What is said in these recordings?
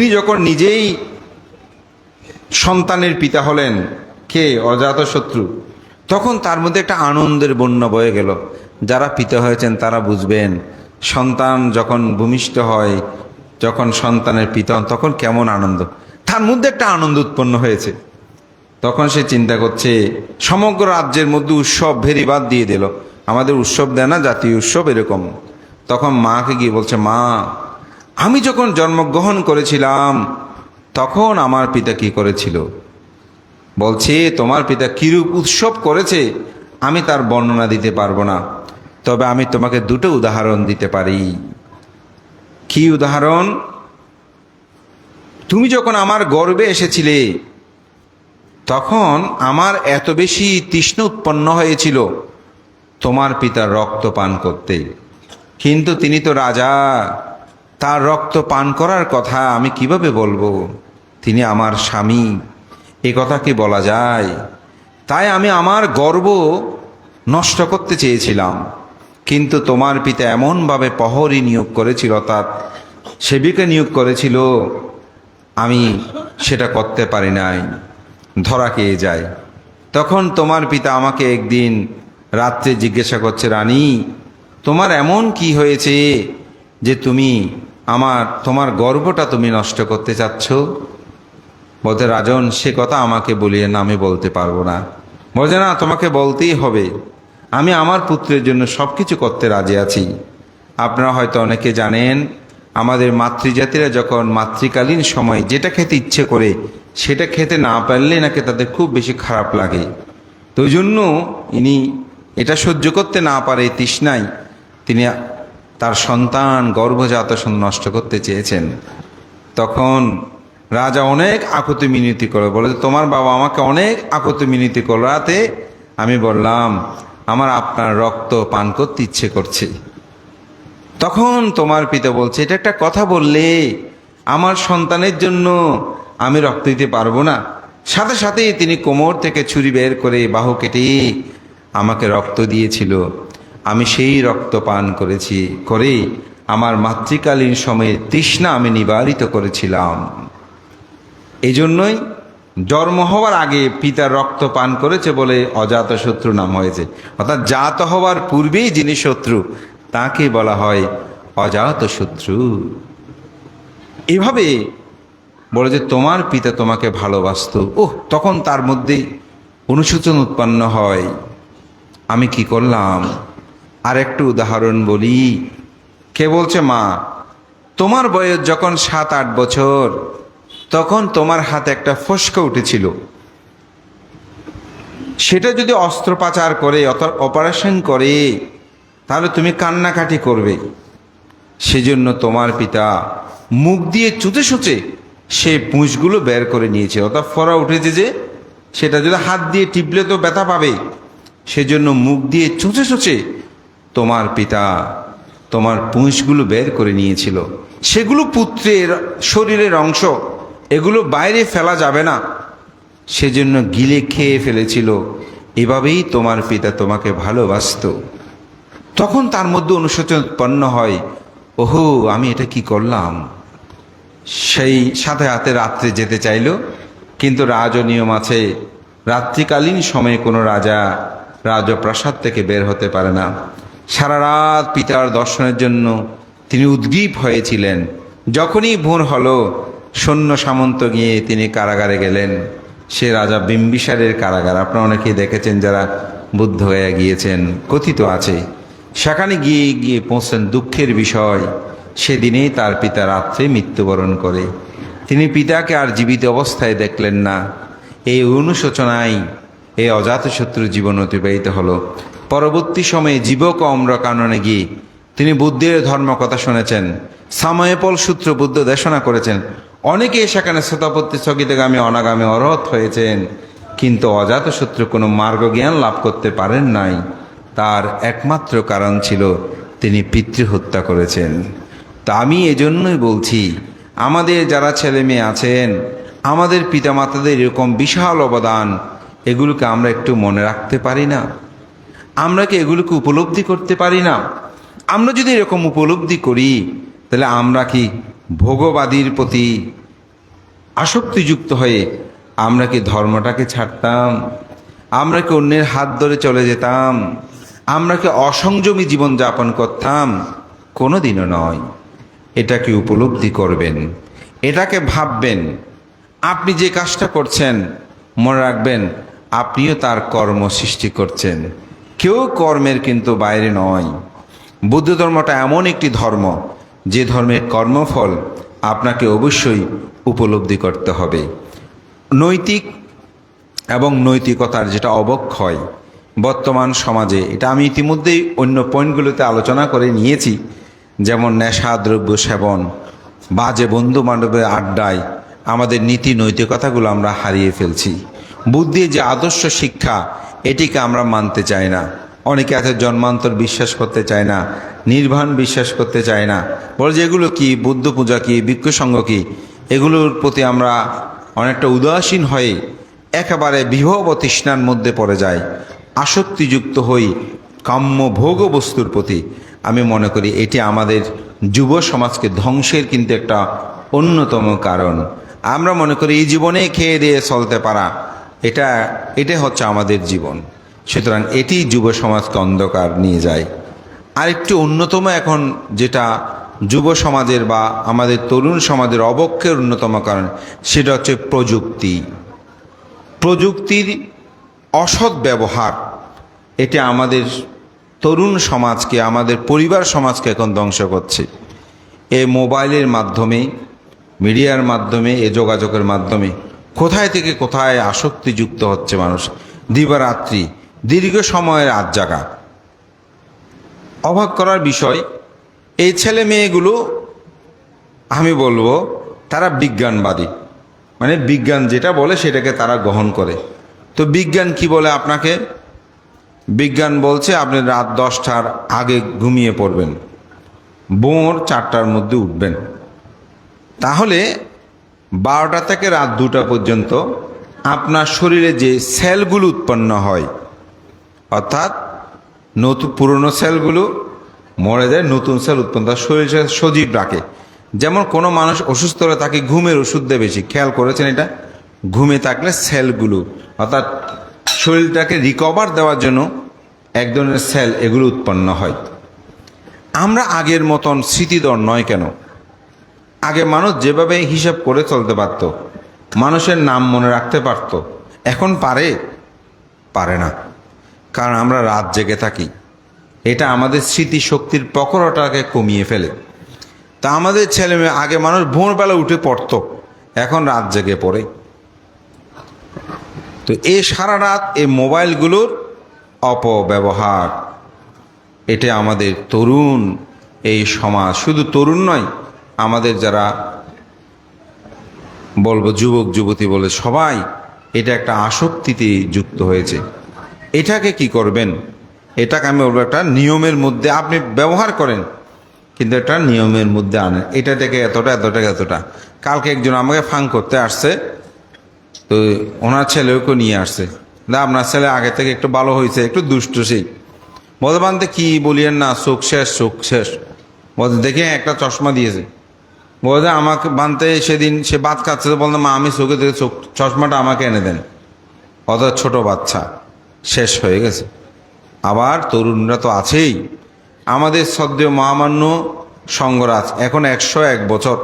তিনি যখন নিজেই সন্তানের পিতা হলেন, কে? অজাত শত্রু তখন তার মধ্যে একটা আনন্দের বন্যা বয়ে গেল। যারা পিতা হয়েছেন তারা বুঝবেন, সন্তান যখন ভূমিষ্ঠ হয়, যখন সন্তানের পিতা তখন কেমন আনন্দ। তার মধ্যে একটা আনন্দ উৎপন্ন হয়েছে। তখন সে চিন্তা করছে, সমগ্র রাজ্যের মধ্যে উৎসব ভেরিবাদ দিয়ে দিল। আমাদের উৎসব দেয় না, জাতীয় উৎসব এরকম। তখন মাকে গিয়ে বলছে, মা আমি যখন জন্মগ্রহণ করেছিলাম, তখন আমার পিতা কি করেছিল? বলছে, তোমার পিতা কিরূপ উৎসব করেছে, আমি তার বর্ণনা দিতে পারব না। তবে আমি তোমাকে দুটো উদাহরণ দিতে পারি। কি উদাহরণ? তুমি যখন আমার গর্বে এসেছিলে, তখন আমার এত বেশি তৃষ্ণ উৎপন্ন হয়েছিল তোমার পিতার রক্ত পান করতে। কিন্তু তিনি তো রাজা তার রক্ত পান করার কথা আমি কীভাবে বলব? তিনি আমার স্বামী। এ কথা কি বলা যায়? তাই আমি আমার গর্ব নষ্ট করতে চেয়েছিলাম। কিন্তু তোমার পিতা এমনভাবে প্রহরী নিয়োগ করেছিল, অর্থাৎ সেবিকা নিয়োগ করেছিল, আমি সেটা করতে পারি নাই। ধরা খেয়ে যায়। তখন তোমার পিতা আমাকে একদিন রাত্রে জিজ্ঞাসা করছে, রানী, তোমার এমন কি হয়েছে যে তুমি আমার, তোমার গর্বটা তুমি নষ্ট করতে চাচ্ছ? বলতে, রাজন, সে কথা আমাকে বলিয়ে না, আমি বলতে পারব না। বলছে, না, তোমাকে বলতেই হবে। আমি আমার পুত্রের জন্য সব কিছু করতে রাজি আছি। আপনারা হয়তো অনেকে জানেন, আমাদের মাতৃজাতিরা যখন মাতৃকালীন সময় যেটা খেতে ইচ্ছে করে, সেটা খেতে না পারলে নাকি তাদের খুব বেশি খারাপ লাগে। তো জন্য ইনি এটা সহ্য করতে না পারে, তৃষ্ণায়। তিনি তার সন্তান গর্ভজাত নষ্ট করতে চেয়েছেন। তখন রাজা অনেক আকুতি মিনতি করে বলে, তোমার বাবা আমাকে অনেক আকুতি মিনতি করাতে আমি বললাম, আমার আপনার রক্ত পান করতে ইচ্ছে করছে। তখন তোমার পিতা বলছে, এটা একটা কথা বললে আমার সন্তানের জন্য আমি রক্ত দিতে পারব না। সাথে সাথেই তিনি কোমর থেকে ছুরি বের করে বাহু কেটে আমাকে রক্ত দিয়েছিল। আমি সেই রক্ত পান করেছি করে আমার মাতৃকালীন সময়ে তৃষ্ণা আমি নিবারিত করেছিলাম। এই জন্যই জন্ম হওয়ার আগে পিতার রক্ত পান করেছে বলে অজাত শত্রু নাম হয়েছে। অর্থাৎ জাত হওয়ার পূর্বেই যিনি শত্রু, তাকে বলা হয় অজাত শত্রু। এভাবে বলে যে তোমার পিতা তোমাকে ভালোবাসত, ওহ, তখন তার মধ্যে অনুশোচন উৎপন্ন হয়। আমি কি করলাম? আর একটু উদাহরণ বলি। কে বলছে, মা, তোমার বয়স যখন সাত, আট বছর, তখন তোমার হাতে একটা ফসকা উঠেছিল। সেটা যদি অস্ত্রোপচার করে অপারেশন করে, তাহলে তুমি কান্নাকাটি করবে। সেজন্য তোমার পিতা মুখ দিয়ে চুচে সুচে সে পুঁজগুলো বের করে নিয়েছে। অর্থাৎ ফরা উঠেছে যে, সেটা যদি হাত দিয়ে টিপলে তো ব্যথা পাবে। সেজন্য মুখ দিয়ে চুচে সুচে তোমার পিতা তোমার পুঁজগুলো বের করে নিয়েছিল। সেগুলো পুত্রের শরীরের অংশ, এগুলো বাইরে ফেলা যাবে না। সেজন্য গিলে খেয়ে ফেলেছিল। এভাবেই তোমার পিতা তোমাকে ভালোবাসতো। তখন তার মধ্যে অনুশোচন হয়, ওহো, আমি এটা কি করলাম? সেই সাথে হাতে রাত্রে যেতে চাইল, কিন্তু রাজ নিয়ম আছে, রাত্রিকালীন সময়ে কোনো রাজা রাজপ্রাসাদ থেকে বের হতে পারে না। সারা রাত পিতার দর্শনের জন্য তিনি উদ্গ্রীব হয়েছিলেন। যখনই ভোর হলো, সৈন্য সামন্ত গিয়ে তিনি কারাগারে গেলেন। সে রাজা বিম্বিসারের কারাগার। আপনারা অনেকেই দেখেছেন যারা বুদ্ধ হয়ে গিয়েছেন, কথিত আছে। সেখানে গিয়ে গিয়ে পৌঁছলেন দুঃখের বিষয়। সেদিনেই তার পিতা রাত্রে মৃত্যুবরণ করে। তিনি পিতাকে আর জীবিত অবস্থায় দেখলেন না। এই অনুশোচনায় এই অজাতশত্রু জীবন অতিবাহিত হলো। পরবর্তী সময়ে জীবক অম্র কাননে গিয়ে তিনি বুদ্ধের ধর্ম কথা শুনেছেন, সাময়েপল সূত্র বুদ্ধ দেশনা করেছেন। অনেকে সেখানে শ্রোতাপত্তি স্থগিতগামী অনাগামী অরহত হয়েছেন, কিন্তু অজাতশত্রু কোনো মার্গ জ্ঞান লাভ করতে পারেন নাই। তার একমাত্র কারণ ছিল তিনি পিতৃহত্যা করেছেন। তা আমি এজন্যই বলছি, আমাদের যারা ছেলে মেয়ে আছেন, আমাদের পিতামাতাদের এরকম বিশাল অবদান, এগুলোকে আমরা একটু মনে রাখতে পারি না? আমরা কি এগুলোকে উপলব্ধি করতে পারি না? আমরা যদি এরকম উপলব্ধি করি, তাহলে আমরা কি ভোগবাদীর প্রতি আসক্তিযুক্ত হয়ে আমরা কি ধর্মটাকে ছাড়তাম? আমরা কি অন্যের হাত ধরে চলে যেতাম? আমরা কি অসংযমী জীবন যাপন করতাম? কোনো দিনও নয় এটাকে উপলব্ধি করবেন? এটাকে ভাববেন। আপনি যে কাজটা করছেন, মনে রাখবেন, আপনিও তার কর্ম সৃষ্টি করছেন। কেউ কর্মের কিন্তু বাইরে নয়। বুদ্ধ ধর্মটা এমন একটি ধর্ম, যে ধর্মের কর্মফল আপনাকে অবশ্যই উপলব্ধি করতে হবে। নৈতিক এবং নৈতিকতার যেটা অবক্ষয় বর্তমান সমাজে, এটা আমি ইতিমধ্যেই অন্য পয়েন্টগুলোতে আলোচনা করে নিয়েছি, যেমন নেশা, দ্রব্য সেবন, বাজে বন্ধু বান্ধবের আড্ডায় আমাদের নীতি নৈতিকতাগুলো আমরা হারিয়ে ফেলছি। বুদ্ধির যে আদর্শ শিক্ষা এটিকে আমরা মানতে চাই না। অনেকে আছে জন্মান্তর বিশ্বাস করতে চায় না নির্বাণ বিশ্বাস করতে চায় না। বলে যে এগুলো কি? বুদ্ধ পূজা কি? বিক্ষসঙ্গ কি? এগুলোর প্রতি আমরা অনেকটা উদাসীন হয়ে একেবারে বিভব তৃষ্ণার মধ্যে পড়ে যায় আসক্তিযুক্ত হই কাম্য ভোগ বস্তুর প্রতি। আমি মনে করি এটি আমাদের যুব সমাজকে ধ্বংসের কিন্তু একটা অন্যতম কারণ। আমরা মনে করি এই জীবনে খেয়ে দিয়ে চলতে পারা। এটা এটা হচ্ছে আমাদের জীবন। সুতরাং এটি যুব সমাজকে অন্ধকার নিয়ে যায়। আরেকটি অন্যতম এখন যেটা যুব সমাজের বা আমাদের তরুণ সমাজের অবক্ষের অন্যতম কারণ, সেটা হচ্ছে প্রযুক্তি। প্রযুক্তির অসৎ ব্যবহার, এটা আমাদের তরুণ সমাজকে, আমাদের পরিবার সমাজকে এখন ধ্বংস করছে। এ মোবাইলের মাধ্যমে, মিডিয়ার মাধ্যমে, এ যোগাযোগের মাধ্যমে কোথায় থেকে কোথায় আসক্তিযুক্ত হচ্ছে মানুষ? দিবারাত্রি, দীর্ঘ সময়ের আজ জাগা অবাক করার বিষয়, এই ছেলে মেয়েগুলো, আমি বলব, তারা বিজ্ঞানবাদী। মানে বিজ্ঞান যেটা বলে সেটাকে তারা গ্রহণ করে। তো বিজ্ঞান কি বলে আপনাকে? বিজ্ঞান বলছে আপনি রাত দশটার আগে ঘুমিয়ে পড়বেন। ভোর চারটার মধ্যে উঠবেন। তাহলে বারোটা থেকে রাত দুটা পর্যন্ত আপনার শরীরে যে সেলগুলো উৎপন্ন হয়, অর্থাৎ নতুন পুরনো সেলগুলো মরে যায়, নতুন সেল উৎপন্ন তার শরীরে সজীব রাখে। যেমন কোনো মানুষ অসুস্থ হলে তাকে ঘুমের ওষুধ দেয় বেশি। খেয়াল করেছেন এটা? ঘুমে থাকলে সেলগুলো, অর্থাৎ শরীরটাকে রিকভার দেওয়ার জন্য এক ধরনের সেল এগুলো উৎপন্ন হয়। আমরা আগের মতন স্মৃতিদর নয় কেন? আগে মানুষ যেভাবে হিসাব করে চলতে পারত, মানুষের নাম মনে রাখতে পারত, এখন পারে? পারে না। কারণ আমরা রাত জেগে থাকি। এটা আমাদের স্মৃতিশক্তির প্রখরটাকে কমিয়ে ফেলে। তা আমাদের ছেলে মেয়ে আগে মানুষ ভোরবেলা উঠে পড়তো, এখন রাত জেগে পড়ে। তো এ সারা রাত এই মোবাইলগুলোর অপব্যবহার। এটা আমাদের তরুণ, এই সমাজ শুধু তরুণ নয় আমাদের যারা বলব যুবক, যুবতী বলে সবাই এটা একটা আসক্তিতে যুক্ত হয়েছে। এটাকে কি করবেন? এটাকে আমি বলব একটা নিয়মের মধ্যে আপনি ব্যবহার করেন, কিন্তু একটা নিয়মের মধ্যে আনেন। এটা থেকে এতটা এতটা এতটা। কালকে একজন আমাকে ফাং করতে আসছে, তো ওনার ছেলেকে নিয়ে আসছে। না, আপনার ছেলে আগে থেকে একটু ভালো হয়েছে, একটু দুষ্ট সেই। বলতে কি বলিয়েন না, চোখ শেষ চোখ শেষ। বলতে দেখে একটা চশমা দিয়েছে। বলতে আমাকে বানতে সেদিন সে বাদ খাচ্ছে বলতে মা, আমি চোখে দেখে চোখ, চশমাটা আমাকে এনে দেন। অত ছোট বাচ্চা, শেষ হয়ে গেছে। আবার তরুণরা তো আছেই। আমাদের সদ্য মহামান্য সঙ্গরাজ, এখন একশো এক বছর।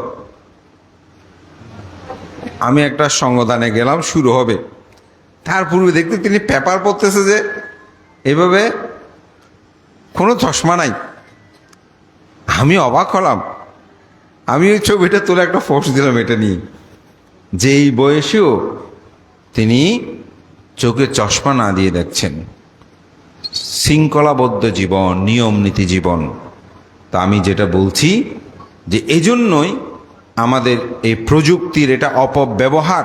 আমি একটা সঙ্গদানে গেলাম, শুরু হবে। তার পূর্বে দেখতে তিনি পেপার পড়তেছে যে, এভাবে কোনো চশমা নাই। আমি অবাক হলাম। আমি ওই ছবিটা তুলে একটা ফোর্স দিলাম, এটা নিয়ে। যে এই বয়সেও তিনি চোখে চশমা না দিয়ে দেখছেন। শৃঙ্খলাবদ্ধ জীবন নিয়ম নীতি জীবন। তা আমি যেটা বলছি, যে এজন্যই আমাদের এই প্রযুক্তির এটা অপব্যবহার,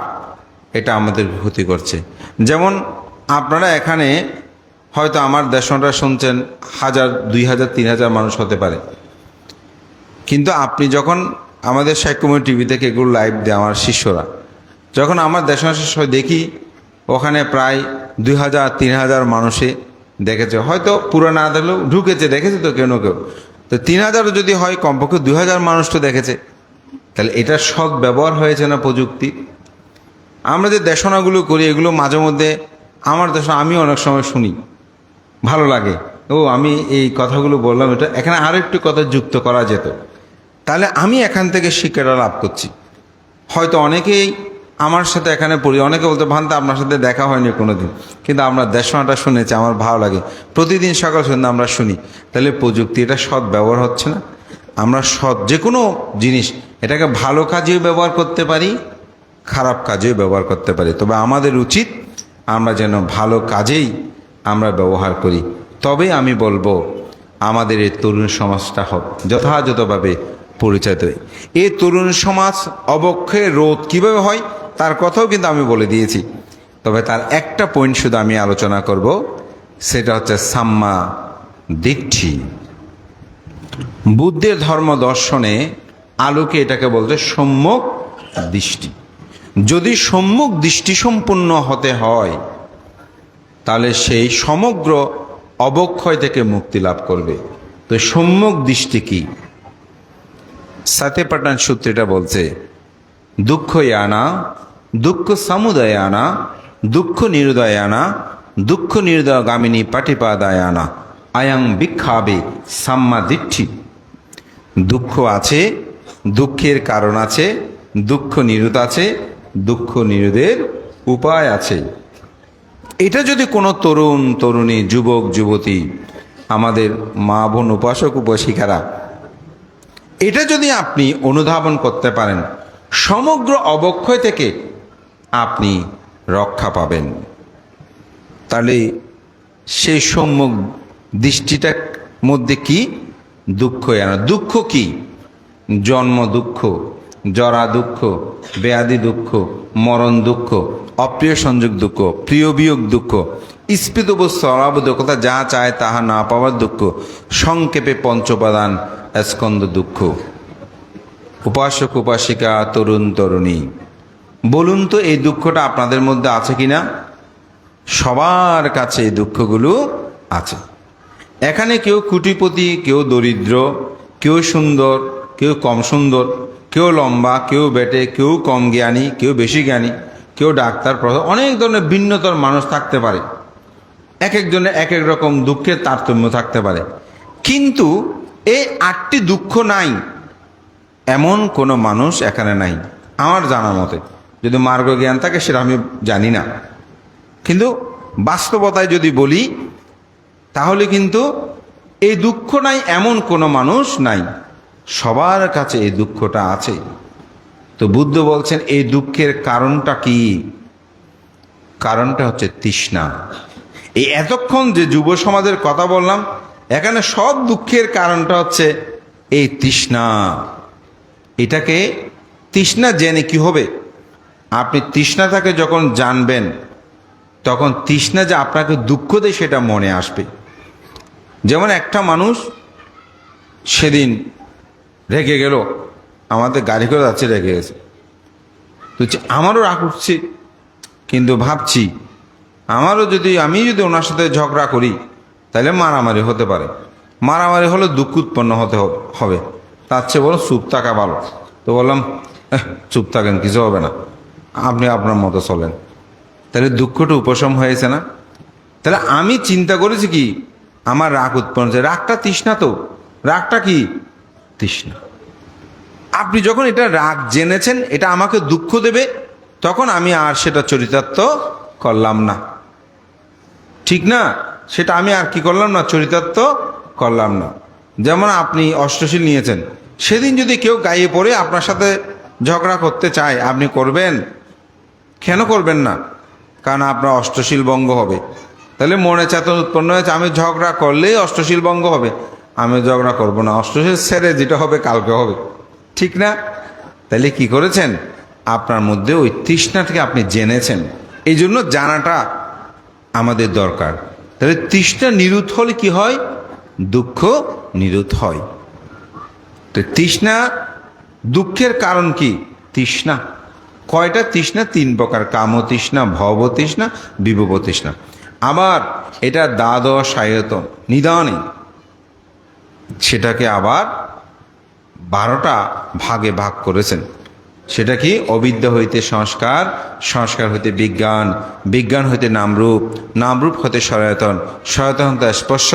এটা আমাদের ক্ষতি করছে। যেমন আপনারা এখানে হয়তো আমার দেশনরা শুনছেন, হাজার, দুই হাজার, তিন হাজার মানুষ হতে পারে। কিন্তু আপনি যখন আমাদের সাইকুময় টিভি থেকে এগুলো লাইভ দেয় আমার শিষ্যরা, যখন আমার দেশনা শিষ্য দেখি, ওখানে প্রায় দুই হাজার, তিন হাজার মানুষে দেখেছে। হয়তো পুরো না দেখলেও ঢুকেছে, দেখেছে তো কেউ না কেউ। তো তিন হাজারও যদি হয়, কমপক্ষে দুই হাজার মানুষ তো দেখেছে। তাহলে এটা সৎ ব্যবহার হয়েছে না প্রযুক্তি? আমরা যে দেশনাগুলো করি, এগুলো মাঝে মধ্যে আমার দেশনা, আমি অনেক সময় শুনি। ভালো লাগে। ও, আমি এই কথাগুলো বললাম, এটা এখানে আরও একটু কথা যুক্ত করা যেত। তাহলে আমি এখান থেকে শিক্ষাটা লাভ করছি। হয়তো অনেকেই আমার সাথে এখানে পড়ি, অনেকে বলতে, ভান্তা, আপনার সাথে দেখা হয়নি কোনোদিন। কিন্তু আমরা দেশনাটা শুনেছি, আমার ভালো লাগে। প্রতিদিন সকাল সন্ধ্যা আমরা শুনি। তাহলে প্রযুক্তি এটা সৎ ব্যবহার হচ্ছে না? আমরা সৎ যে কোনো জিনিস, এটাকে ভালো কাজেও ব্যবহার করতে পারি, খারাপ কাজেও ব্যবহার করতে পারি। তবে আমাদের উচিত আমরা যেন ভালো কাজেই আমরা ব্যবহার করি। তবে আমি বলব, আমাদের এই তরুণ সমাজটা হোক, যথাযথভাবে পরিচালিত হয়। এই তরুণ সমাজ অবক্ষয়ের রোধ কীভাবে হয়, তার কথাও কিন্তু আমি বলে দিয়েছি। তবে তার একটা পয়েন্ট শুধু আমি আলোচনা করব, সেটা হচ্ছে সাম্মা দীক্ষি। বুদ্ধের ধর্ম দর্শনে আলোকে এটাকে বলতে সম্যক দৃষ্টি। যদি সম্যক দৃষ্টি সম্পূর্ণ হতে হয়, তাহলে সেই সমগ্র অবক্ষয় থেকে মুক্তি লাভ করবে। তো সম্যক দৃষ্টি কি? সাথে পাঠান সূত্রটা বলছে দুঃখ আনা দুঃখ সমুদয় আনা দুঃখ নিরুদয় আনা দুঃখ নিরুদয় গামিনী পাটিপাদায় আনা আয়াং বিক্ষাবে সাম্মা দিচ্ছি দুঃখ আছে, দুঃখের কারণ আছে দুঃখ নিরুত আছে দুঃখ নিরোধের উপায় আছে। এটা যদি কোনো তরুণ, তরুণী, যুবক, যুবতী, আমাদের মা বোন, উপাসক, উপাসিকারা এটা যদি আপনি অনুধাবন করতে পারেন, সমগ্র অবক্ষয় থেকে আপনি রক্ষা পাবেন। তাহলে সেই সম্মুখ দৃষ্টিটার মধ্যে কি? দুঃখ আনা দুঃখ কি? জন্ম দুঃখ, জরা দুঃখ, ব্যাধি দুঃখ, মরণ দুঃখ, অপ্রিয় সংযোগ দুঃখ, প্রিয় বিয়োগ দুঃখ, স্ফীত বস্তু অলাবদ্ধকতা যা চায় তাহা না পাওয়ার দুঃখ, সংক্ষেপে পঞ্চপাদান স্কন্দ দুঃখ। উপাসক, উপাসিকা, তরুণ, তরুণী, বলুন তো এই দুঃখটা আপনাদের মধ্যে আছে কিনা? সবার কাছে এই দুঃখগুলো আছে। এখানে কেউ কুটিপতি, কেউ দরিদ্র, কেউ সুন্দর, কেউ কম সুন্দর, কেউ লম্বা, কেউ বেটে, কেউ কম জ্ঞানী, কেউ বেশি জ্ঞানী, কেউ ডাক্তার অনেক ধরনের ভিন্নতর মানুষ থাকতে পারে। এক একজনের এক এক রকম দুঃখের তারতম্য থাকতে পারে। কিন্তু এই আটটি দুঃখ নাই। এমন কোনো মানুষ এখানে নাই, আমার জানা মতে। যদি মার্গ জ্ঞান থাকে, সেটা আমি জানি না। কিন্তু বাস্তবতায় যদি বলি, তাহলে কিন্তু এই দুঃখ নাই, এমন কোনো মানুষ নাই। সবার কাছে এই দুঃখটা আছে। তো বুদ্ধ বলছেন, এই দুঃখের কারণটা কি? কারণটা হচ্ছে তৃষ্ণা। এই এতক্ষণ যে যুব সমাজের কথা বললাম এখানে সব দুঃখের কারণটা হচ্ছে এই তৃষ্ণা। এটাকে তৃষ্ণা জেনে কি হবে? আপনি তৃষ্ণাটাকে যখন জানবেন, তখন তৃষ্ণা যে আপনাকে দুঃখ দেয় সেটা মনে আসবে। যেমন একটা মানুষ সেদিন রেগে গেল, আমাদের গাড়ি করে যাচ্ছে রেগে গেছে। তো আমারও রাগ উঠছে, কিন্তু ভাবছি, আমারও যদি আমি যদি ওনার সাথে ঝগড়া করি তাহলে মারামারি হতে পারে। মারামারি হলে দুঃখ উৎপন্ন হতে হবে- তার চেয়ে বলো চুপ থাকা ভালো। তো বললাম "এহ, চুপ থাকেন কিছু হবে না। আপনি আপনার মতো চলেন। তাহলে দুঃখটা উপশম হয়েছে না? তাহলে আমি চিন্তা করেছি কি আমার রাগ উৎপন্ন হচ্ছে রাগটা তৃষ্ণা তো। রাগটা কি? তৃষ্ণা। আপনি যখন এটা রাগ জেনেছেন এটা আমাকে দুঃখ দেবে তখন আমি আর সেটা চরিতার্থ করলাম না। ঠিক না? সেটা আমি আর কি করলাম না, চরিতার্থ করলাম না। যেমন আপনি অষ্টশীল নিয়েছেন, সেদিন যদি কেউ গায়ে পড়ে আপনার সাথে ঝগড়া করতে চায়, আপনি করবেন? কেন করবেন না? কারণ আপনার অষ্টশীল ভঙ্গ হবে। তাহলে মনে চেতন উৎপন্ন হয়েছে, আমি ঝগড়া করলেই অষ্টশীল ভঙ্গ হবে। আমি ঝগড়া করব না, অষ্টশীল ছেড়ে যেটা হবে, কালকে হবে। ঠিক না? তাহলে কি করেছেন? আপনার মধ্যে ওই তৃষ্ণাটাকে আপনি জেনেছেন। এই জন্য জানাটা আমাদের দরকার। তাহলে তৃষ্ণা নিরুত হলে কি হয়? দুঃখ নিরুত হয়। তো তৃষ্ণা দুঃখের কারণ কি? তৃষ্ণা। কয়টা তৃষ্ণা? তিন প্রকার। কাম তৃষ্ণা, ভব তৃষ্ণা, বিভব তৃষ্ণা। আবার এটা দ্বাদশ আয়তন নিদানে সেটাকে আবার বারোটা ভাগে ভাগ করেছেন। সেটা কি? অবিদ্যা হইতে সংস্কার সংস্কার হইতে বিজ্ঞান বিজ্ঞান হইতে নামরূপ নামরূপ হতে সনাতন সনাতন হতে স্পর্শ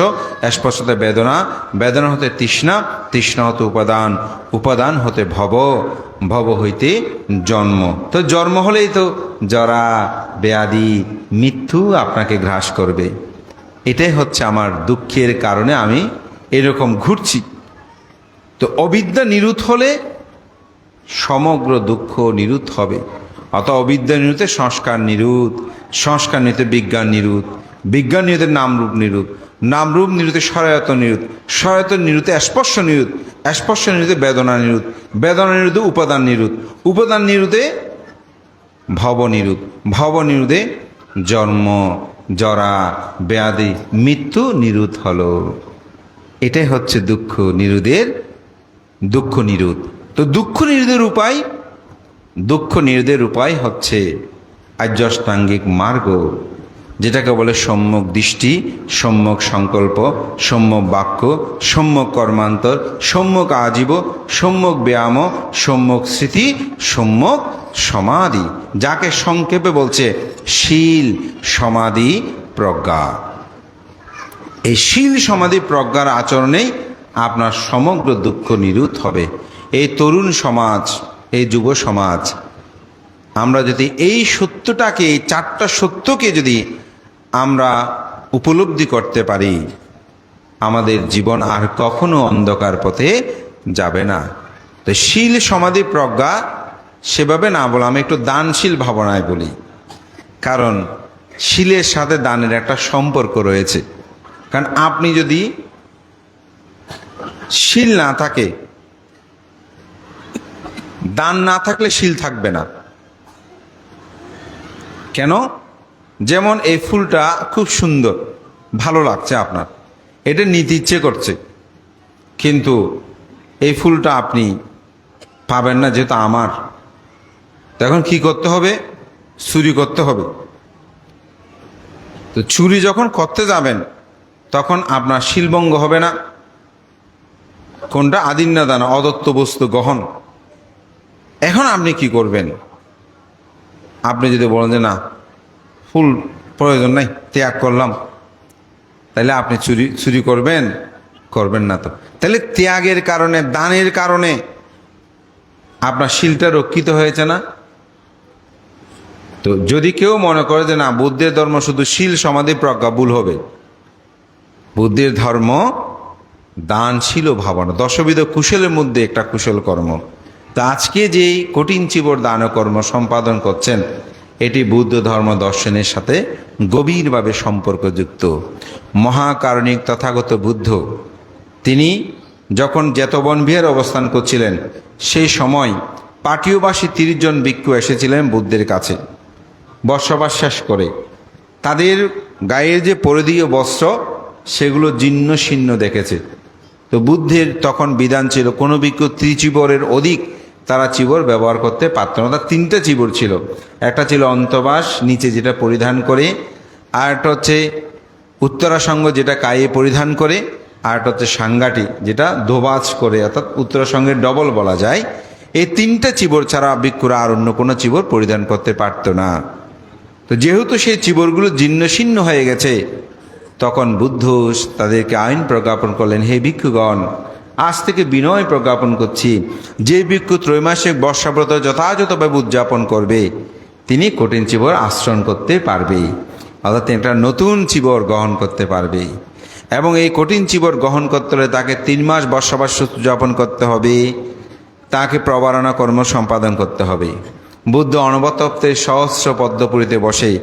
স্পর্শ হতে বেদনা বেদনা হতে তৃষ্ণা তৃষ্ণা হতে উপাদান উপাদান হতে ভব ভব হইতে জন্ম। তো জন্ম হলেই তো জরা, ব্যাধি, মৃত্যু আপনাকে গ্রাস করবে। এটাই হচ্ছে আমার দুঃখের কারণে আমি এরকম ঘুরছি। তো অবিদ্যা নিরুত হলে সমগ্র দুঃখ নিরুত হবে। অত অবিদ্যা নিরুতে সংস্কার নিরুত, সংস্কার নিরুতে বিজ্ঞান নিরুত, বিজ্ঞান নিরুতে নামরূপ নিরুত, নামরূপ নিরুতে সরায়তন নিরুত সরায়তন নিরুতে স্পর্শ নিরুত, স্পর্শ নিরুতে বেদনা নিরুত, বেদনা নিরুতে উপাদান নিরুত, উপাদান নিরুতে ভব নিরুত, ভব নিরুদে জন্ম, জরা, ব্যাধি, মৃত্যু নিরুত হল। এটাই হচ্ছে দুঃখ নিরুদের, দুঃখ নিরুদ তো দুঃখ নিরুদের উপায়, দুঃখ নিরুদের উপায় হচ্ছে আর্যষ্টাঙ্গিক মার্গ, যেটাকে বলে সম্যক দৃষ্টি, সম্যক সংকল্প, সম্যক বাক্য, সম্যক কর্মান্তর, সম্যক আজীব, সম্যক ব্যায়াম, সম্যক স্মৃতি, সম্যক সমাধি, যাকে সংক্ষেপে বলছে শীল সমাধি প্রজ্ঞা। এই শীল সমাধি প্রজ্ঞার আচরণেই আপনার সমগ্র দুঃখ নিরুত হবে। এই তরুণ সমাজ, এই যুব সমাজ, আমরা যদি এই সত্যটাকে, এই চারটা সত্যকে যদি আমরা উপলব্ধি করতে পারি, আমাদের জীবন আর কখনো অন্ধকার পথে যাবে না। তো শীল সমাধি প্রজ্ঞা, সেভাবে না বলে আমি একটু দানশীল ভাবনায় বলি। কারণ শিলের সাথে দানের একটা সম্পর্ক রয়েছে। কারণ আপনি যদি শিল না থাকে। দান না থাকলে শিল থাকবে না। কেন? যেমন এই ফুলটা খুব সুন্দর, ভালো লাগছে আপনার। এটা নিতে ইচ্ছে করছে। কিন্তু এই ফুলটা আপনি পাবেন না, যেহেতু আমার। তখন কি করতে হবে? চুরি করতে হবে। তো চুরি যখন করতে যাবেন, তখন আপনার শিলভঙ্গ হবে না। কোনটা? আদিন্না দানা অদত্ত বস্তু গহন এখন আপনি কি করবেন? আপনি যদি বলেন যে, না, ফুল প্রয়োজন নাই, ত্যাগ করলাম। তাহলে আপনি চুরি চুরি করবেন? করবেন না তো। তাহলে ত্যাগের কারণে, দানের কারণে আপনার শিলটা রক্ষিত হয়েছে না? তো যদি কেউ মনে করে যে, না, বুদ্ধের ধর্ম শুধু শিল সমাধি প্রজ্ঞা, ভুল হবে। বুদ্ধের ধর্ম দানশীল ভাবনা। দশবিধ কুশলের মধ্যে একটা কুশল কর্ম। তো আজকে যেই কঠিন চিবর দান কর্ম সম্পাদন করছেন, এটি বুদ্ধ ধর্ম দর্শনের সাথে গভীরভাবে সম্পর্কযুক্ত। মহাকারণিক তথাগত বুদ্ধ, তিনি যখন জেতবন বিহার অবস্থান করছিলেন সেই সময় পাটীয়বাসী তিরিশ জন ভিক্ষু এসেছিলেন বুদ্ধের কাছে, বসবাস শেষ করে। তাদের গায়ের যে পরিধীয় বস্ত্র, সেগুলো জীর্ণ শীর্ণ দেখেছে। তো বুদ্ধের তখন বিধান ছিল, কোনো ভিক্ষু ত্রিচিবরের অধিক তারা চিবর ব্যবহার করতে পারত না। তার তিনটে চিবর ছিল। একটা ছিল অন্তবাস, নিচে যেটা পরিধান করে, আর একটা হচ্ছে উত্তরাসঙ্গ যেটা কায়ে পরিধান করে, আর একটা হচ্ছে সাংগাটি যেটা ধোবাজ করে, অর্থাৎ উত্তরাসঙ্গের ডবল বলা যায়। এই তিনটে চিবর ছাড়া ভিক্ষুরা আর অন্য কোনো চিবর পরিধান করতে পারতো না। তো যেহেতু সেই চিবরগুলো জীর্ণশীর্ণ হয়ে গেছে তখন বুদ্ধ তাদেরকে আইন প্রজ্ঞাপন করলেন, হে ভিক্ষুগণ, আজ থেকে বিনয় প্রজ্ঞাপন করছি। যে ভিক্ষু ত্রৈমাসিক বর্ষাব্রত যথাযথভাবে উদযাপন করবে, তিনি কঠিন চিবর আশ্রয়ণ করতে পারবে। অর্থাৎ তিনি একটা নতুন চিবর গ্রহণ করতে পারবে। এবং এই কঠিন চিবর গ্রহণ করতে হলে তাকে তিন মাস বর্ষাবাস উদযাপন করতে হবে। তাকে প্রবারণা কর্ম সম্পাদন করতে হবে। বুদ্ধ অনবতপ্তে সহস্র পদ্মপুরীতে বসে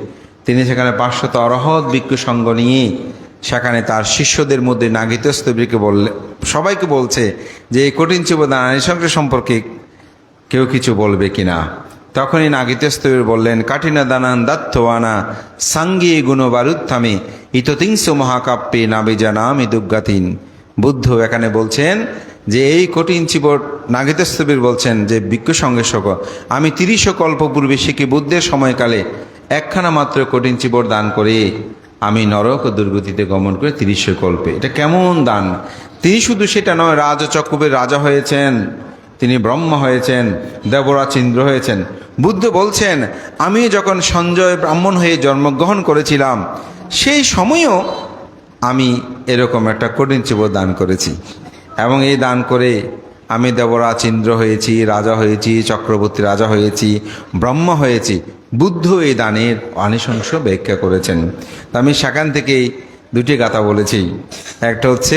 তিনি সেখানে পাঁচশত অরহৎ ভিক্ষু সঙ্গ নিয়ে সেখানে তার শিষ্যদের মধ্যে নাগিতস্তবীকে বললে, সবাইকে বলছে যে এই কঠিন চিবদান সংখ্যা সম্পর্কে কেউ কিছু বলবে কিনা। তখনই নাগিতস্তবীর বললেন, কাঠিনা দানান দাত্তওয়ানা সাঙ্গি গুণবারুত্থামে ইততিংস মহাকাব্যে নাবিজা নামি দুর্গাতিন বুদ্ধ এখানে বলছেন যে এই কঠিন চিবর নাগিতস্তবীর বলছেন যে, ভিক্ষু সঙ্গে শোক, আমি তিরিশ কল্প পূর্বে শিখি বুদ্ধের সময়কালে একখানা মাত্র কঠিন চিবর দান করে আমি নরক দুর্গতিতে গমন করে তিরিশ কল্পে। এটা কেমন দান? তিনি শুধু সেটা নয় রাজচক্রবের রাজা হয়েছেন, তিনি ব্রহ্ম হয়েছেন, দেবরাজ ইন্দ্র হয়েছেন। বুদ্ধ বলছেন, আমি যখন সঞ্জয় ব্রাহ্মণ হয়ে জন্মগ্রহণ করেছিলাম, সেই সময়ও আমি এরকম একটা কঠিন চিব দান করেছি। এবং এই দান করে আমি দেবরাজ ইন্দ্র হয়েছি, রাজা হয়েছি, চক্রবর্তী রাজা হয়েছি, ব্রহ্ম হয়েছি। বুদ্ধ এই দানের অনেশংশ ব্যাখ্যা করেছেন। আমি সেখান থেকেই দুটি গাথা বলেছি। একটা হচ্ছে